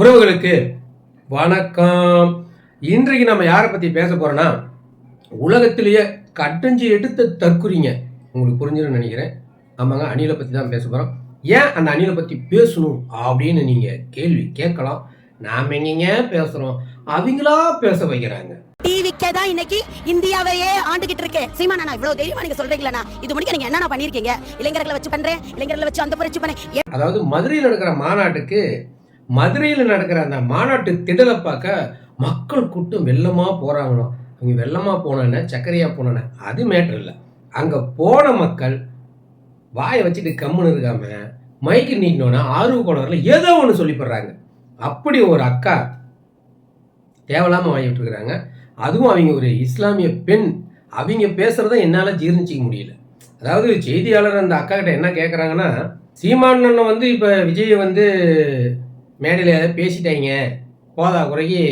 உறவுகளுக்கு வணக்கம். இன்றைக்கு நம்ம யாரை பற்றி பேச போறோம்னா உலகத்திலேயே கட்டஞ்சி எடுத்த தற்குறிங்க உங்களுக்கு புரிஞ்சுன்னு நினைக்கிறேன். ஆமாங்க அணிலை பற்றி தான் பேச போகிறோம் ஏன் அந்த அணிலை பற்றி பேசணும் அப்படின்னு நீங்கள் கேள்வி கேட்கலாம். நாம் எங்கேங்க பேசுகிறோம் அவங்களா பேச வைக்கிறாங்க. டிவிக்கே தான் இன்னைக்கு இந்தியாவையே ஆண்டுகிட்டு இருக்கு. சீமா நான் இவ்வளவு தைரியமா நீங்க சொல்றீங்களா இது முடிக்க நீங்க என்னென்ன பண்ணிருக்கீங்க? இளைஞர்களை வச்சு பண்றேன் இளைஞர்களை வச்சு அந்த புரட்சி பண்ணேன். அதாவது மதுரையில் நடக்கிற மாநாட்டுக்கு மதுரையில் நடக்கிற அந்த மாநாட்டு திடலை பார்க்க மக்கள் கூட்டம் வெள்ளமாக போகிறாங்களாம் அவங்க வெள்ளமாக போனோன்னே சர்க்கரையாக போனோன்னே அது மேட்ரு இல்லை. அங்கே போன மக்கள் வாயை வச்சுட்டு கம்முன்னு இருக்காம மைக்கு நீட்டினோன்னா ஆர்வ கோளரில் ஏதோ ஒன்று சொல்லிப்படுறாங்க. அப்படி ஒரு அக்கா தேவையில்லாமல் வாங்கி விட்டுருக்குறாங்க. அதுவும் அவங்க ஒரு இஸ்லாமிய பெண். அவங்க பேசுகிறத என்னால் ஜீர்ணிச்சிக்க முடியல. அதாவது செய்தியாளர் அந்த அக்கா கிட்ட என்ன கேட்குறாங்கன்னா சீமான் வந்து இப்போ விஜய் வந்து மேடையில் ஏதாவது பேசிட்டாங்க. போதா குறைக்கு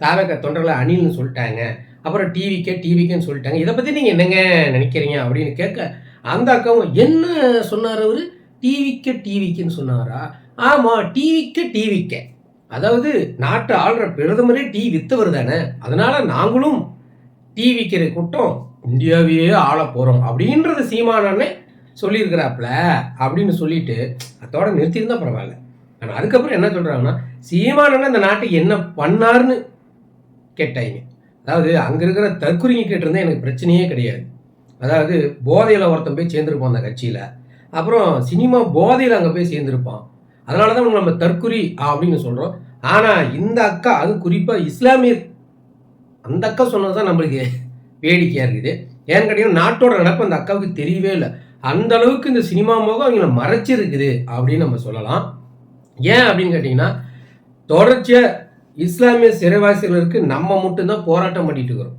தாவக தொண்டர்களை அணில்னு சொல்லிட்டாங்க. அப்புறம் டிவிக்கே டிவிக்கேன்னு சொல்லிட்டாங்க. இதை பற்றி நீங்கள் என்னங்க நினைக்கிறீங்க அப்படின்னு கேட்க அந்த அக்காவும் என்ன சொன்னார் அவர்? டிவிக்கே டிவிக்குன்னு சொன்னாரா? ஆமாம் டிவிக்கே டிவிக்கே. அதாவது நாட்டை ஆள்ற பிரதமரே டீ வித்தவர் தானே. அதனால் நாங்களும் டிவிக்கிற விற்கிற கூட்டம் இந்தியாவையே ஆள போகிறோம் அப்படின்றது சீமானே சொல்லியிருக்கிறாப்புல அப்படின்னு சொல்லிட்டு அதோட நிறுத்தியிருந்தா பரவாயில்ல. ஆனால் அதுக்கப்புறம் என்ன சொல்கிறாங்கன்னா சீமானண்ணன் அந்த நாட்டை என்ன பண்ணாருன்னு கேட்டாங்க. அதாவது அங்கே இருக்கிற தற்குறிங்க கேட்டிருந்தா எனக்கு பிரச்சனையே கிடையாது. அதாவது போதையில் ஒருத்தன் போய் சேர்ந்துருப்பான் அந்த கட்சியில். அப்புறம் சினிமா போதையில் அங்கே போய் சேர்ந்துருப்பான். அதனால தான் நம்ம தற்குறி அப்படின்னு சொல்கிறோம் ஆனால் இந்த அக்கா அது குறிப்பாக இஸ்லாமியர் அந்த அக்கா சொன்னது தான் நம்மளுக்கு வேடிக்கையாக இருக்குது. ஏன்னு கேட்டிங்கன்னா நாட்டோட நடப்பு அந்த அக்காவுக்கு தெரியவே இல்லை. அந்த அளவுக்கு இந்த சினிமா முகம் அவங்கள மறைச்சிருக்குது அப்படின்னு நம்ம சொல்லலாம். ஏன் அப்படின்னு கேட்டிங்கன்னா தொடர்ச்சியாக இஸ்லாமிய சிறைவாசிகளுக்கு நம்ம மட்டும்தான் போராட்டம் பண்ணிட்டு இருக்கிறோம்.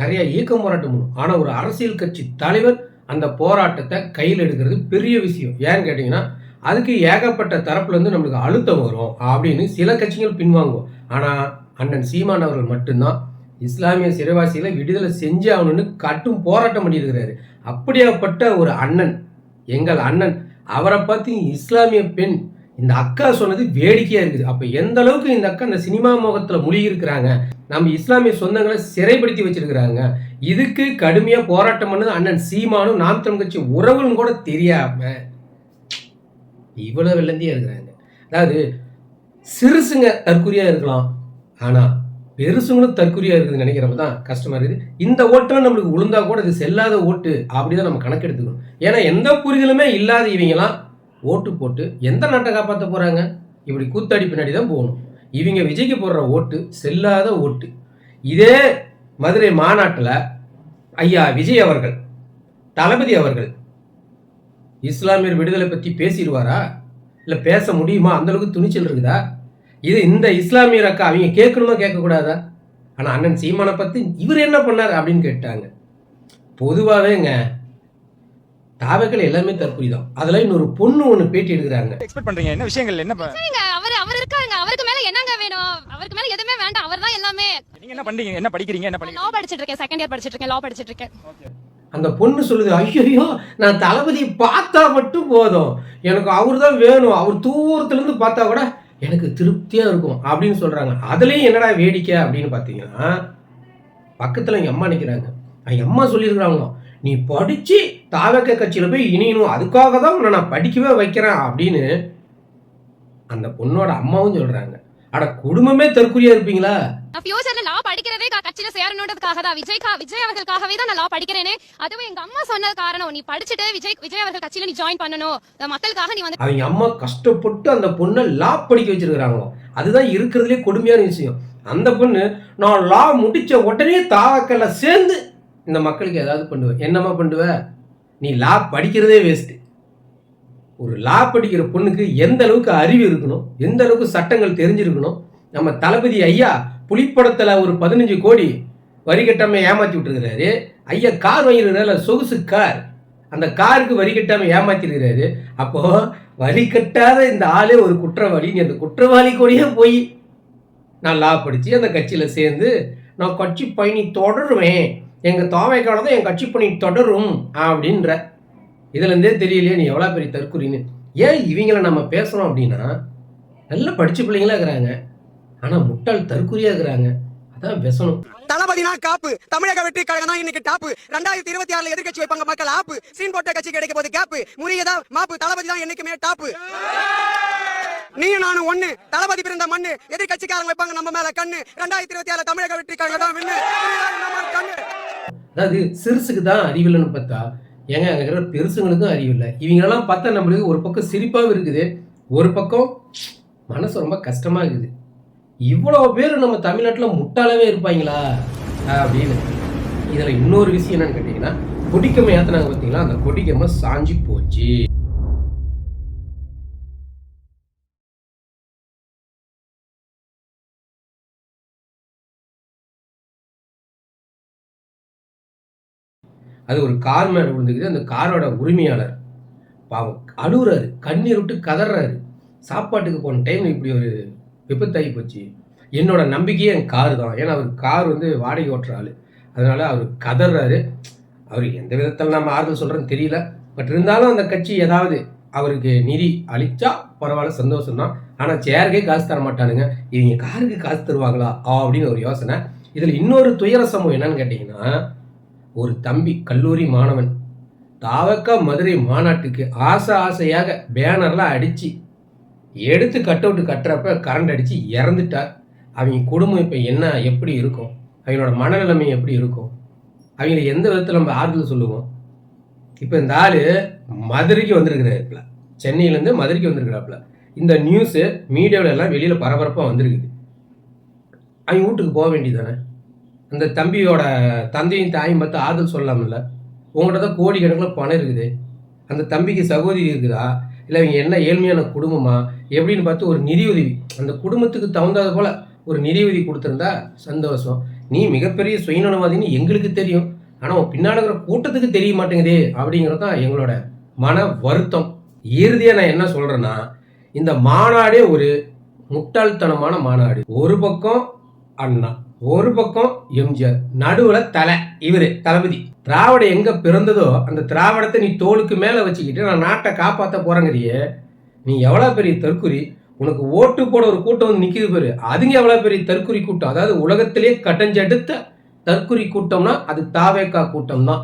நிறைய இயக்கம் போராட்டம் பண்ணும். ஆனால் ஒரு அரசியல் கட்சி தலைவர் அந்த போராட்டத்தை கையில் எடுக்கிறது பெரிய விஷயம். ஏன்னு கேட்டிங்கன்னா அதுக்கு ஏகப்பட்ட தரப்புலேருந்து நம்மளுக்கு அழுத்தம் வரும் அப்படின்னு சில கட்சிகள் பின்வாங்குவோம். ஆனால் அண்ணன் சீமான் அவர்கள் மட்டும்தான் இஸ்லாமிய சிறைவாசிகளை விடுதலை செஞ்சு ஆகணும்னு கட்டும் போராட்டம் பண்ணியிருக்கிறாரு. அப்படியாப்பட்ட ஒரு அண்ணன் எங்கள் அண்ணன் அவரை பார்த்து இஸ்லாமிய பெண் இந்த அக்கா சொன்னது வேடிக்கையாக இருக்குது. அப்போ எந்த அளவுக்கு இந்த அக்கா இந்த சினிமா முகத்தில் முழுகி இருக்கிறாங்க நம்ம இஸ்லாமிய சொந்தங்களை சிறைப்படுத்தி வச்சிருக்கிறாங்க. இதுக்கு கடுமையாக போராட்டம் பண்ணது அண்ணன் சீமானும் நாம் தமிழ் கட்சி உறவுன்னு கூட தெரியாம இவ்வளோ வெள்ளந்தியாக இருக்கிறாங்க. அதாவது சிறுசுங்க தற்குறியாக இருக்கலாம். ஆனால் பெருசுங்களும் தற்குறியாக இருக்குதுன்னு நினைக்கிறப்ப தான் கஷ்டமாக இருக்குது. இந்த ஓட்டெல்லாம் நம்மளுக்கு உளுந்தா கூட இது செல்லாத ஓட்டு. அப்படி தான் நம்ம கணக்கெடுத்துக்கணும். ஏன்னா எந்த புரிதலுமே இல்லாத இவங்கெல்லாம் ஓட்டு போட்டு எந்த நாட்டை காப்பாற்ற போகிறாங்க இப்படி கூத்தாடி பின்னாடி தான் போகணும். இவங்க விஜய்க்கு போடுற ஓட்டு செல்லாத ஓட்டு. இதே மதுரை மாநாட்டில் ஐயா விஜய் அவர்கள் தளபதி அவர்கள் இஸ்லாமியர் விடுதலை பற்றி பேசிடுவாரா? இல்லை பேச முடியுமா? அந்தளவுக்கு துணிச்சல் இருக்குதா? இது இந்த இஸ்லாமியர் அக்கா அவங்க கேட்கணுமா கேட்கக்கூடாதா? ஆனால் அண்ணன் சீமானை பற்றி இவர் என்ன பண்ணார் அப்படின்னு கேட்டாங்க. பொதுவாகவேங்க தாவக்கள் எல்லாமே தற்கொலை தான் அதில் இன்னொரு பொண்ணு ஒன்று பேட்டி எடுக்கிறாங்க. எக்ஸ்பெக்ட் பண்றீங்க? என்ன விஷயங்கள்? என்ன அவர் அவர் இருக்காருங்க. அவருக்கு மேல என்னங்க வேணும்? அவருக்கு மேல எதுவுமே வேண்டாம். அவர் தான் எல்லாமே. நீங்க என்ன பண்றீங்க? என்ன படிக்கிறீங்க? என்ன பண்ணீங்க லா படிச்சிட்டு இருக்கேன் செகண்ட் இயர் படிச்சிட்டு இருக்கேன் லா படிச்சிட்டு இருக்கேன் அந்த பொண்ணு சொல்லுது ஐயோ நான் தளபதியை பார்த்தா மட்டும் போதும். எனக்கு அவர் தான் வேணும். அவர் தூரத்துலேருந்து பார்த்தா கூட எனக்கு திருப்தியாக இருக்கும். அப்படின்னு சொல்கிறாங்க அதுலேயும் என்னடா வேடிக்கை அப்படின்னு பார்த்தீங்கன்னா பக்கத்தில் எங்கள் அம்மா நிற்கிறாங்க எங்கள் அம்மா சொல்லியிருக்கிறாங்களாம் நீ படித்து தாவக்க கட்சியில் போய் இணையணும். அதுக்காக தான் உன்னை நான் படிக்கவே வைக்கிறேன் அப்படின்னு அந்த பொண்ணோட அம்மாவும் சொல்கிறாங்க அட குடும்பமே தற்கொலையாக இருப்பீங்களா? ஃபியூச்சர்ல லா படிக்கிறதே கட்சியில சேரணுன்றதுக்காக தான். விஜய் கா- விஜய் அவர்களுக்காகவே தான் நான் லா படிக்கிறேனே. அதுவும் எங்க அம்மா சொன்னது காரணம். நீ படிச்சுட்டு விஜய் விஜய் அவர்கள் கட்சியில நீ ஜாயின் பண்ணணும். மக்களுக்காக நீ வந்து அவங்க அம்மா கஷ்டப்பட்டு அந்த பொண்ணை லா படிக்க வச்சிருக்கிறாங்களாம் அதுதான் இருக்கிறதுலே கொடுமையான விஷயம். அந்த பொண்ணு நான் லா முடிச்ச உடனே தாவக்கல்ல சேர்ந்து இந்த மக்களுக்கு ஏதாவது பண்ணுவேன் என்னம்மா பண்ணுவ? நீ லா படிக்கிறதே வேஸ்ட்டு ஒரு லா படிக்கிற பொண்ணுக்கு எந்த அளவுக்கு அறிவு இருக்கணும்? எந்த அளவுக்கு சட்டங்கள் தெரிஞ்சிருக்கணும்? நம்ம தளபதி ஐயா புலிப்படத்தில் ஒரு பதினஞ்சு கோடி வரி கட்டாமல் ஏமாற்றி விட்டுருக்கிறாரு. ஐயா கார் வாங்கியிருக்கிறாரு சொகுசு கார். அந்த காருக்கு வரி கட்டாமல் ஏமாற்றிருக்கிறாரு அப்போது வரி கட்டாத இந்த ஆளே ஒரு குற்றவாளி. நீ அந்த குற்றவாளி கூடயே போய் நான் லா படித்து அந்த கட்சியில் சேர்ந்து நான் கட்சி பயணி தொடருவேன். எங்கள் தாவைக்கால தான் என் கட்சி பணி தொடரும் அப்படின்ற. இதுலேருந்தே தெரியலையே நீ எவ்வளோ பெரிய தற்குறின்னு ஏன் இவங்கள நம்ம பேசுகிறோம் அப்படின்னா நல்லா படிச்ச பிள்ளைங்களா இருக்கிறாங்க. ஆனா முட்டாள் தற்குறியா இருக்கிறாங்க. அதான் பேசணும் தளபதினா காப்பு. தமிழக வெற்றி கழகம் தான் இன்னைக்கு டாப்பு. ரெண்டாயிரத்தி இருபத்தி ஆறுல எதிர்க்கட்சி வைப்பாங்க மக்கள் ஆப்பு. சீன் போட்ட கட்சி கிடைக்க போது கேப்பு முறியதா மாப்பு தளபதி தான் என்னைக்குமே டாப்பு. நீயும் நானும் ஒண்ணு. தளபதி பிறந்த மண்ணு. எதிர்கட்சிக்காரங்க வைப்பாங்க நம்ம மேல கண்ணு. ரெண்டாயிரத்தி இருபத்தி ஆறுல தமிழக வெற்றி கழகம் தான் விண்ணு. கண்ணு அதாவது சிறுசுக்கு தான் அறிவில்லைன்னு பார்த்தா ஏங்க அங்கே இருக்கிற பெருசுங்களுக்கும் அறிவில்லை. இவங்களெல்லாம் பார்த்தா நம்மளுக்கு ஒரு பக்கம் சிரிப்பாகவும் இருக்குது ஒரு பக்கம் மனசு ரொம்ப கஷ்டமாக இருக்குது. இவ்வளோ பேர் நம்ம தமிழ்நாட்டில் முட்டாளவே இருப்பாங்களா? அப்படின்னு. இதில் இன்னொரு விஷயம் என்னன்னு கேட்டிங்கன்னா கொடிக்கம்மை ஏற்றினாங்க பார்த்தீங்களா? அந்த கொடிக்கம்மை சாஞ்சி போச்சு. அது ஒரு கார் மேலே விழுந்துக்குது. அந்த காரோட உரிமையாளர் பாவம் அழுகுறாரு கண்ணீர் விட்டு கதறாரு. சாப்பாட்டுக்கு போன டைம் இப்படி ஒரு விபத்தாகி போச்சு. என்னோட நம்பிக்கையே என் கார் தான். ஏன்னா அவர் கார் வந்து வாடகை ஓட்டுற ஆள். அதனால் அவர் கதறாரு. அவர் எந்த விதத்தில் நம்ம ஆறுதல் சொல்கிறேன்னு தெரியல. பட் இருந்தாலும் அந்த கட்சி ஏதாவது அவருக்கு நிதி அளிச்சா பரவாயில்ல சந்தோஷம் தான். ஆனால் சேருக்கே காசு தர மாட்டானுங்க. இவங்க காருக்கு காசு தருவாங்களா? அப்படின்னு ஒரு யோசனை. இதில் இன்னொரு துயர சமூகம் என்னன்னு கேட்டிங்கன்னா ஒரு தம்பி கல்லூரி மாணவன். தாவக்கா மதுரை மாநாட்டுக்கு ஆசை ஆசையாக பேனர்லாம் அடித்து எடுத்து கட் அவுட் கட்டுறப்ப கரண்ட் அடித்து இறந்துட்டார் அவங்க குடும்பம் இப்போ என்ன எப்படி இருக்கும்? அவங்களோட மனநிலைமை எப்படி இருக்கும்? அவங்கள எந்த விதத்தில் நம்ம ஆறுதல் சொல்லுவோம்? இப்போ இந்த ஆள் மதுரைக்கு வந்திருக்கிறாப்புல சென்னையிலேருந்து மதுரைக்கு வந்திருக்கிறாப்புல. இந்த நியூஸு மீடியாவில எல்லாம் வெளியில் பரபரப்பாக வந்திருக்குது. அவங்க வீட்டுக்கு போக வேண்டியதானே அந்த தம்பியோட தந்தையும் தாயும் பார்த்து ஆறுதல் சொல்லலாம்ல உங்கள்கிட்ட தான் கோடிக்கணக்கில் பணம் இருக்குது. அந்த தம்பிக்கு சகோதரி இருக்குதா? இல்லை இவங்க என்ன ஏழ்மையான குடும்பமா? எப்படின்னு பார்த்து ஒரு நிதியுதவி. அந்த குடும்பத்துக்கு தகுந்தது போல் ஒரு நிதியுதவி கொடுத்துருந்தா சந்தோஷம். நீ மிகப்பெரிய சுயநலவாதின்னு எங்களுக்கு தெரியும். ஆனால் உன் பின்னால் இருக்கிற கூட்டத்துக்கு தெரிய மாட்டேங்குதே அப்படிங்கிறது தான் எங்களோட மன வருத்தம். இறுதியாக நான் என்ன சொல்கிறேன்னா இந்த மாநாடே ஒரு முட்டாள்தனமான மாநாடு. ஒரு பக்கம் அண்ணா. ஒரு பக்கம் எம்ஜிஆர் நடுவுல தலை. இவரு தளபதி. திராவிடம் எங்க பிறந்ததோ அந்த திராவிடத்தை நீ தோளுக்கு மேல வச்சுக்கிட்டு நான் நாட்டை காப்பாற்ற போறேங்கிறியே நீ எவ்வளவு பெரிய தற்குறி உனக்கு ஓட்டு போட ஒரு கூட்டம் வந்து நிக்குது பாரு. அதுங்க எவ்வளவு பெரிய தற்குறி கூட்டம்? அதாவது உலகத்திலே கட்டஞ்செடுத்த தற்குறி கூட்டம்னா அது தாவேக்கா கூட்டம் தான்